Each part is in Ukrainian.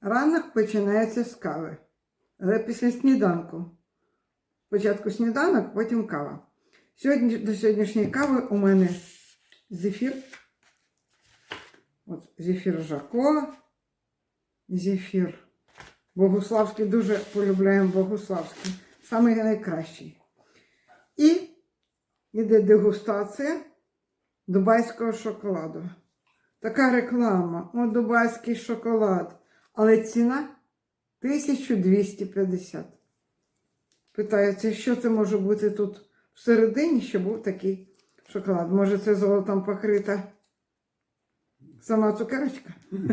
Ранок починається з кави. Але після сніданку. Спочатку сніданок, потім кава. Сьогодні, до сьогоднішньої кави у мене зефір. От зефір Жако. Зефір Богуславський. Дуже полюбляємо Богуславський. Самий найкращий. І йде дегустація дубайського шоколаду. Така реклама. О, дубайський шоколад. Але ціна 1250. Питається, що це може бути тут всередині, щоб був такий шоколад. Може, це золотом покрита сама цукерочка?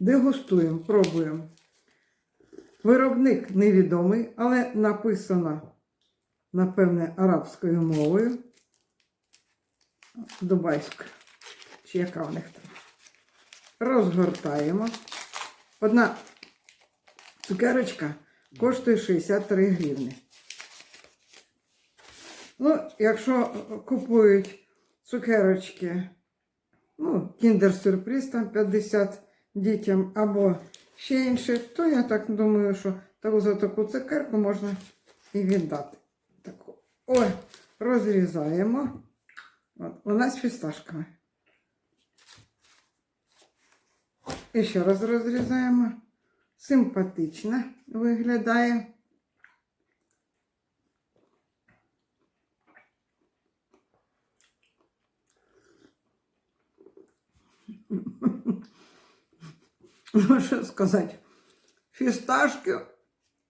Дегустуємо, пробуємо. Виробник невідомий, але написано, напевне, арабською мовою. Дубайською. Чи яка у них там? Розгортаємо. Одна цукерочка коштує 63 гривні. Ну, якщо купують цукерочки, ну, кіндер-сюрприз там 50 дітям або ще інше, то я так думаю, що таку за таку цукерку можна і віддати. Таку. Ой, розрізаємо. От, у нас фісташками. І ще раз розрізаємо. Симпатично виглядає. Ну, що сказати? Фісташки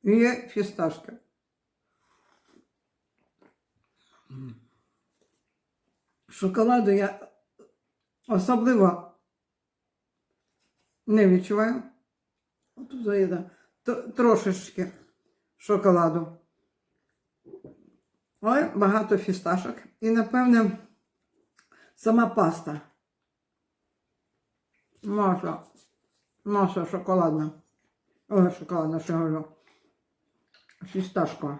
є фісташки. Шоколаду я особливо не відчуваю. Тут заїда трошечки шоколаду. Але багато фісташок. І, напевне, сама паста. Маса. Маса шоколадна. Ой, шоколадна, що говорю. Фісташкова.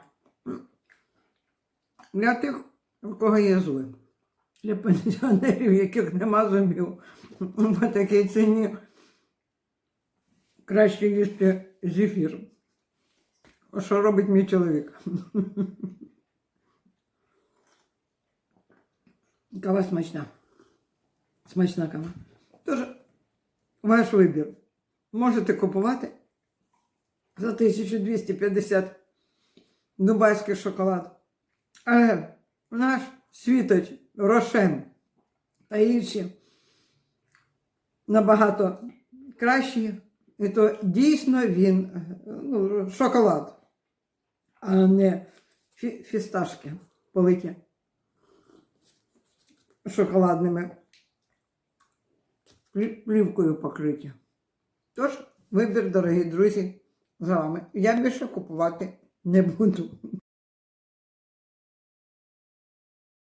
Для тих, у кого є зуби. Для пенсіонерів, яких нема зубів. По такій ціні краще їсти зефір. Що робить мій чоловік? Кава смачна. Смачна кава. Тож, ваш вибір. Можете купувати за 1250 дубайський шоколад. Але наш світоч Рошен та інші набагато кращі. І то дійсно він ну, шоколад, а не фі- фісташки политі шоколадними плі- плівкою покриті. Тож, вибір, дорогі друзі, за вами. Я більше купувати не буду.